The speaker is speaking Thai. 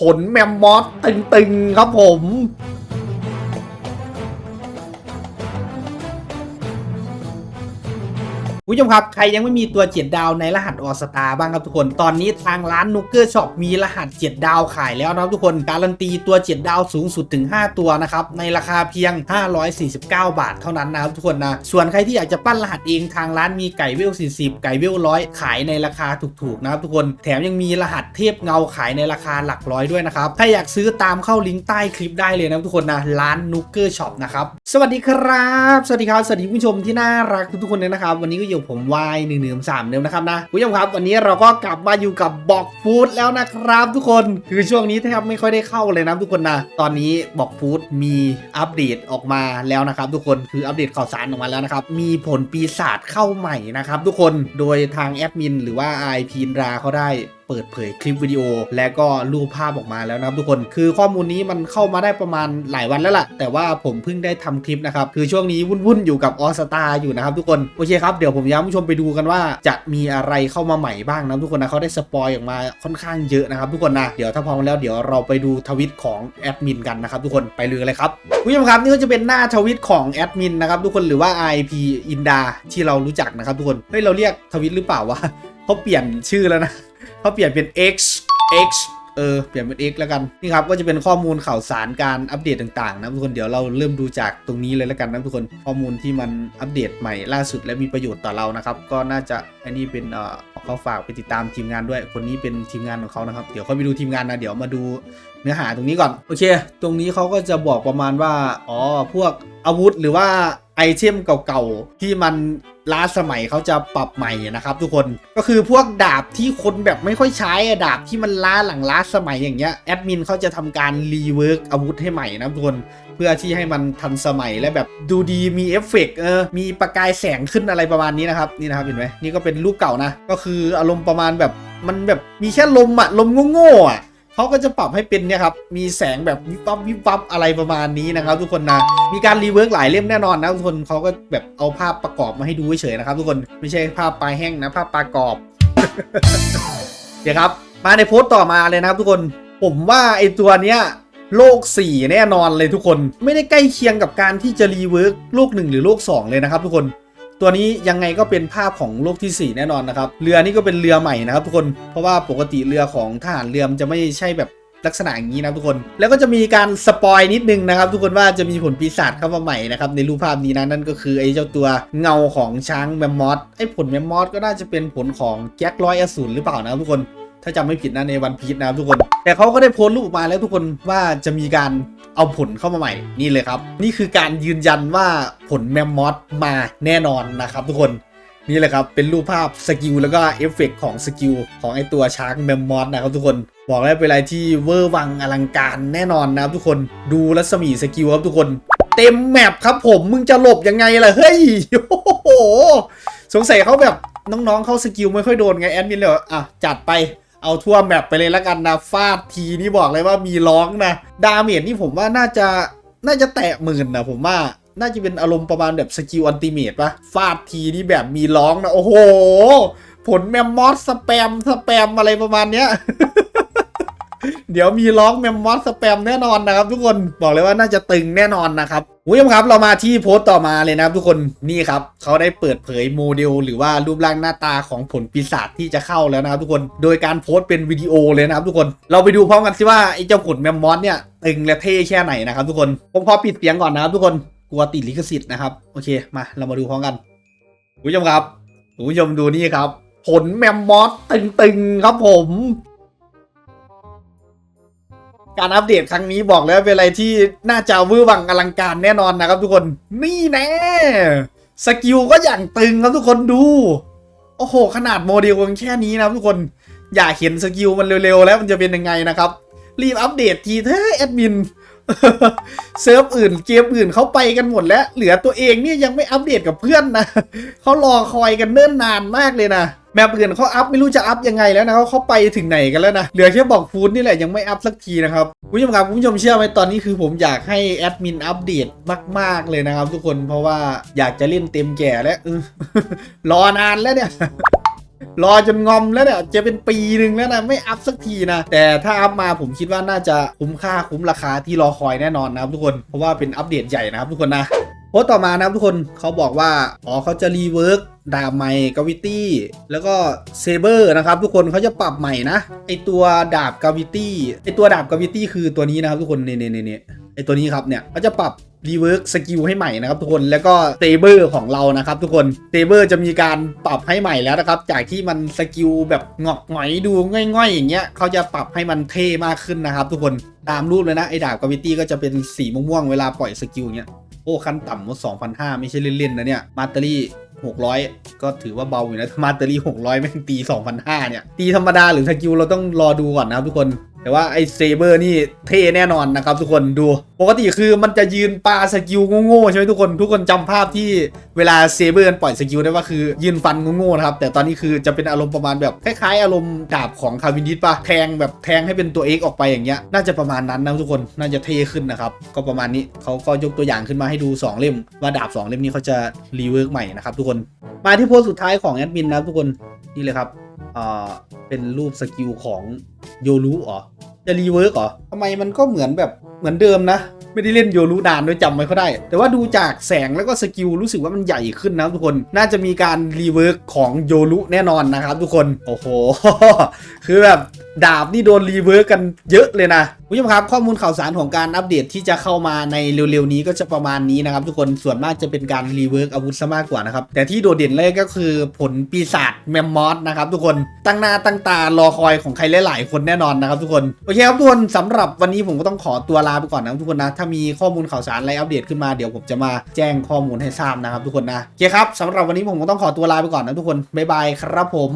ผลแมมมอสตึงๆครับผม ผู้ชมครับใครยังไม่มีตัวเจ็ดดาวในรหัสออสตาบ้างครับทุกคนตอนนี้ทางร้านนุกเกอร์ช็อปมีรหัส7ดดาวขายแล้วนะครับทุกคนการันตีตัว7ดดาวสูงสุดถึง 5 ตัวนะครับในราคาเพียง 549 บาทเท่านั้นนะครับทุกคนนะส่วนใครที่อยากจะปั้นรหัสเองทางร้านมีไก่เวล40 ไก่เวลร้อยขายในราคาถูกๆนะครับทุกคนแถมยังมีรหัสเทพเงาขายในราคาหลักร้อยด้วยนะครับถ้าอยากซื้อตามเข้าลิงก์ใต้คลิปได้เลยนะทุกคนนะร้านนุกเกอร์ช็อปนะครับสวัสดีครับ สวัสดีครับสวัสดีคุณผู้ชมที่น่ารักทุกๆคนเลยนะครับวันนี้ก็อยู่ผมวายหนึ่งหนึ่งสามเดิมนะครับนะคุณผู้ชมครับ วันนี้เราก็กลับมาอยู่กับบอกฟูดแล้วนะครับทุกคนคือช่วงนี้แทบไม่ค่อยได้เข้าเลยนะทุกคนนะตอนนี้บอกฟูดมีอัปเดตออกมาแล้วนะครับ ทุกคนคืออัปเดตข่าวสารออกมาแล้วนะครับมีผลปีศาจเข้าใหม่นะครับทุกคนโดยทางแอดมินหรือว่าไอพีนราเขาได้เปิดเผยคลิปวิดีโอ และก็รูปภาพออกมาแล้วนะครับทุกคน คือข้อมูลนี้มันเข้ามาได้ประมาณหลายวันแล้วล่ะ แต่ว่าผมเพิ่งได้ทำคลิปนะครับ คือช่วงนี้วุ่นๆอยู่กับออสตาอยู่นะครับทุกคน โอเคครับ เดี๋ยวผมย้ำผู้ชมไปดูกันว่าจะมีอะไรเข้ามาใหม่บ้างนะทุกคนนะเขาได้สปอยออกมาค่อนข้างเยอะนะครับทุกคนนะ เดี๋ยวถ้าพร้อมแล้วเดี๋ยวเราไปดูทวิตของแอดมินกันนะครับทุกคน ไปเลยเลยครับคุณผู้ชมครับนี่ก็จะเป็นหน้าทวิตของแอดมินนะครับทุกคนหรือว่า IP อินดาที่เรารู้จักนะครับทุกคน เฮ้ยเราเรียกทวิตหรือเปล่าวะเขาเปลี่ยนชื่อแล้วนะ เขาเปลี่ยนเป็น X X เออเปลี่ยนเป็น X แล้วกันนี่ครับก็จะเป็นข้อมูลข่าวสารการอัปเดตต่างๆนะทุกคนเดี๋ยวเราเริ่มดูจากตรงนี้เลยแล้วกันนะทุกคนข้อมูลที่มันอัปเดตใหม่ล่าสุดและมีประโยชน์ต่อเรานะครับก็น่าจะอันนี้เป็นเอ่อเขาฝากไปติดตามทีมงานด้วย คนนี้เป็นทีมงานของเขานะครับเดี๋ยวเขาไปดูทีมงานนะเดี๋ยวมาดูเนื้อหาตรงนี้ก่อนโอเค ตรงนี้เขาก็จะบอกประมาณว่าอ๋อพวกอาวุธหรือว่า ไอเทมเก่าๆ ที่มันล้าสมัยเขาจะปรับใหม่นะครับทุกคนก็คือพวกดาบที่คนแบบไม่ค่อยใช้อะดาบที่มันล้าหลังล้าสมัยอย่างเงี้ยแอดมินเขาจะทำการรีเวิร์กอาวุธให้ใหม่นะทุกคนเพื่อที่ให้มันทันสมัยและแบบดูดีมีเอฟเฟกต์เออมีประกายแสงขึ้นอะไรประมาณนี้นะครับนี่นะครับเห็นไหมนี่ก็เป็นรูปเก่านะ ก็คืออารมณ์ประมาณแบบมันแบบมีแค่ลมอะลมโง่ๆอะ เขาก็จะปรับให้เป็นเนี่ยครับมีแสงแบบวิบวับวิบวับอะไรประมาณนี้นะครับทุกคนนะมีการรีเวิร์กหลายเล่มแน่นอนนะทุกคนเขาก็แบบเอาภาพประกอบมาให้ดูเฉยๆนะครับทุกคนไม่ใช่ภาพปลายแห้งนะภาพปลากรอบ เดี๋ยวครับ มาในโพสต์ต่อมาเลยนะครับทุกคนผมว่าไอตัวเนี้ยโลก 4 แน่นอนเลยทุกคน ไม่ได้ใกล้เคียงกับการที่จะรีเวิร์กโลก 1 หรือโลก 2 เลยนะครับทุกคน ตัวนี้ยังไงก็เป็นภาพของโลกที่ 4 แน่นอนนะครับ เรือนี่ก็เป็นเรือใหม่นะครับทุกคน เพราะว่าปกติเรือของทหารเรือมันจะไม่ใช่แบบลักษณะอย่างนี้นะทุกคน แล้วก็จะมีการสปอยนิดนึงนะครับ ทุกคนว่าจะมีผลปีศาจเข้ามาใหม่นะครับในรูปภาพนี้นะนั่นก็คือไอ้เจ้าตัวเงาของช้างแมมมอสไอ้ผลแมมมอสก็น่าจะเป็นผลของแจ็คร้อยอสูรหรือเปล่านะทุกคน ถ้าจำไม่ผิดนะในวันพีชนะครับทุกคน แต่เขาก็ได้โพสต์รูปมาแล้วทุกคนว่าจะมีการเอาผลเข้ามาใหม่นี่เลยครับ นี่คือการยืนยันว่าผลแมมมอสมาแน่นอนนะครับทุกคนนี่แหละครับเป็นรูปภาพสกิลแล้วก็เอฟเฟกต์ของสกิลของไอตัวช้างแมมมอสนะครับทุกคนบอกเลยเป็นอะไรที่เวอร์วังอลังการแน่นอนนะครับทุกคนดูรัศมีสกิลครับทุกคน เต็มแมปครับผมมึงจะหลบยังไงล่ะเฮ้ยโอ้โหสงสัยเขาแบบน้องๆเขาสกิลไม่ค่อยโดนไงแอดมินเลยอะจัดไป เอาทั่วแมปไปเลยละกันนะฟาดทีนี่บอกเลยว่ามีร้องนะดาเมจนี่ผมว่าน่าจะน่าจะแตะหมื่นนะผมว่าน่าจะเป็นอารมณ์ประมาณแบบสกิลอันติเมตปะฟาดทีนี่แบบมีร้องนะ โอ้โห ผลแมมมอสสแปมสแปมอะไรประมาณเนี้ย เดี๋ยวมีร้องแมมมอสสแปมแน่นอนนะครับ ทุกคนบอกเลยว่าน่าจะตึงแน่นอนนะครับคุณผู้ชมครับเรามาที่โพสต์ต่อมาเลยนะครับ ทุกคนนี่ครับเขาได้เปิดเผยโมเดล หรือว่ารูปร่างหน้าตาของผลปีศาจที่จะเข้าแล้วนะครับ ทุกคนโดยการโพสต์เป็นวิดีโอเลยนะครับ ทุกคนเราไปดูพร้อมกันสิว่าไอ้เจ้าผลแมมมอสเนี่ยตึงและเท่แค่ไหนนะครับทุกคนผมขอปิดเสียงก่อนนะครับ ทุกคนกลัวติดลิขสิทธิ์นะครับโอเคมาเรามาดูพร้อมกันคุณผู้ชมครับคุณผู้ชมดูนี่ครับ ผลแมมมอสตึงๆครับผม การอัปเดตครั้งนี้บอกแล้วเป็นอะไรที่น่าจะวื้อวังอลังการแน่นอนนะครับทุกคนนี่แน่สกิลก็อย่างตึงครับทุกคนดู โอ้โห ขนาดโมเดลยังแค่นี้นะทุกคนอยากเห็นสกิลมันเร็วๆ แล้วมันจะเป็นยังไงนะครับ รีบอัปเดตทีเถอะแอดมินเซิร์ฟอื่นเกมอื่นเขาไปกันหมดแล้ว เหลือตัวเองเนี่ยยังไม่อัปเดตกับเพื่อนนะเขารอคอยกันเนิ่นนานมากเลยนะ แมปอื่นเขาอัพไม่รู้จะอัพยังไงแล้วนะเขาเขาไปถึงไหนกันแล้วนะเหลือแค่บอกฟูดนี่แหละยังไม่อัพสักทีนะครับคุณผู้ชมครับคุณผู้ชมเชื่อไหมตอนนี้คือผมอยากให้แอดมินอัปเดตมาก ๆเลยนะครับ ทุกคนเพราะว่าอยากจะเล่นเต็มแก่แล้วเออรอนานแล้วเนี่ยรอจนงอมแล้วเนี่ยจะเป็นปีหนึ่งแล้วนะไม่อัพสักทีนะ แต่ถ้าอัพมาผมคิดว่าน่าจะคุ้มค่าคุ้มราคาที่รอคอยแน่นอนนะครับทุกคนเพราะว่าเป็นอัปเดตใหญ่นะครับทุกคนนะ โพสต์ต่อมานะครับทุกคนเขาบอกว่า อ๋อเขาจะรีเวิร์กดาบใหม่กาวิตี้แล้วก็เซเบอร์นะครับทุกคนเขาจะปรับใหม่นะ ไอตัวดาบกาวิตี้ไอตัวดาบกาวิตี้คือตัวนี้นะครับทุกคนเนี่ยเนี่ยเนี่ยไอตัวนี้ครับเนี่ยเขาจะปรับรีเวิร์กสกิลให้ใหม่นะครับทุกคนแล้วก็เซเบอร์ของเรานะครับทุกคนเซเบอร์จะมีการปรับให้ใหม่แล้วนะครับ จากที่มันสกิลแบบงอกหงอยดูง่อยๆ อย่างเงี้ยเขาจะปรับให้มันเท่มากขึ้นนะครับ ทุกคนตามรูปเลยนะไอดาบกาวิตี้ก็จะเป็นสีม่วงๆเวลาปล่อยสกิลเงี้ย โอ้ขั้นต่ำว่า2,500ไม่ใช่เล่นๆนะเนี่ยมาตอรี่600ก็ถือว่าเบาอยู่นะถ้ามาตอรี่600แม่งตีสองพันห้าเนี่ย ตีธรรมดาหรือสกิลเราต้องรอดูก่อนนะครับทุกคน แต่ว่าไอ้เซเบอร์นี่เท่แน่นอนนะครับทุกคนดู ปกติคือมันจะยืนปาสกิลโง่ๆใช่ไหมทุกคนทุกคนจำภาพที่เวลาเซเบอร์ปล่อยสกิลได้ว่าคือยืนฟันโง่ๆนะครับแต่ตอนนี้คือจะเป็นอารมณ์ประมาณแบบคล้ายๆอารมณ์ดาบของคาวินดิสปะแทงแบบแทงให้เป็นตัว X อกออกไปอย่างเงี้ยน่าจะประมาณนั้นนะทุกคนน่าจะเท่ขึ้นนะครับก็ประมาณนี้เขาก็ยกตัวอย่างขึ้นมาให้ดู 2 เล่ม ว่าดาบ 2 เล่มนี้เขาจะรีเวิร์กใหม่นะครับทุกคนมาที่โพสต์สุดท้ายของแอดมินนะทุกคนนี่เลยครับ อ่าเป็นรูปสกิลของโยรุเหรอจะรีเวิร์กเหรอทำไมมันก็เหมือนแบบเหมือนเดิมนะ ไม่ได้เล่นโยรุนานด้วยจำไม่ค่อยได้ แต่ว่าดูจากแสงแล้วก็สกิลรู้สึกว่ามันใหญ่ขึ้นนะครับทุกคนน่าจะมีการรีเวิร์กของโยรุแน่นอนนะครับทุกคนโอ้โห คือแบบ ดาบนี่โดนรีเวิร์กกันเยอะเลยนะคุณผู้ชมครับข้อมูลข่าวสารของการอัปเดตที่จะเข้ามาในเร็วๆนี้ก็จะประมาณนี้นะครับ ทุกคนส่วนมากจะเป็นการรีเวิร์กอาวุธซะมากกว่านะครับ แต่ที่โดดเด่นเลยก็คือผลปีศาจแมมมอสนะครับทุกคนตั้งหน้าตั้งตารอคอยของใครหลายๆคนแน่นอนนะครับทุกคนโอเคครับทุกคนสำหรับวันนี้ผมก็ต้องขอตัวลาไปก่อนนะครับทุกคนนะถ้ามีข้อมูลข่าวสารอะไรอัปเดตขึ้นมาเดี๋ยวผมจะมาแจ้งข้อมูลให้ทราบนะครับทุกคนนะโอเคครับสำหรับวันนี้ผมก็ต้องขอตัวลาไปก่อนนะทุกคนบ๊ายบายครับผม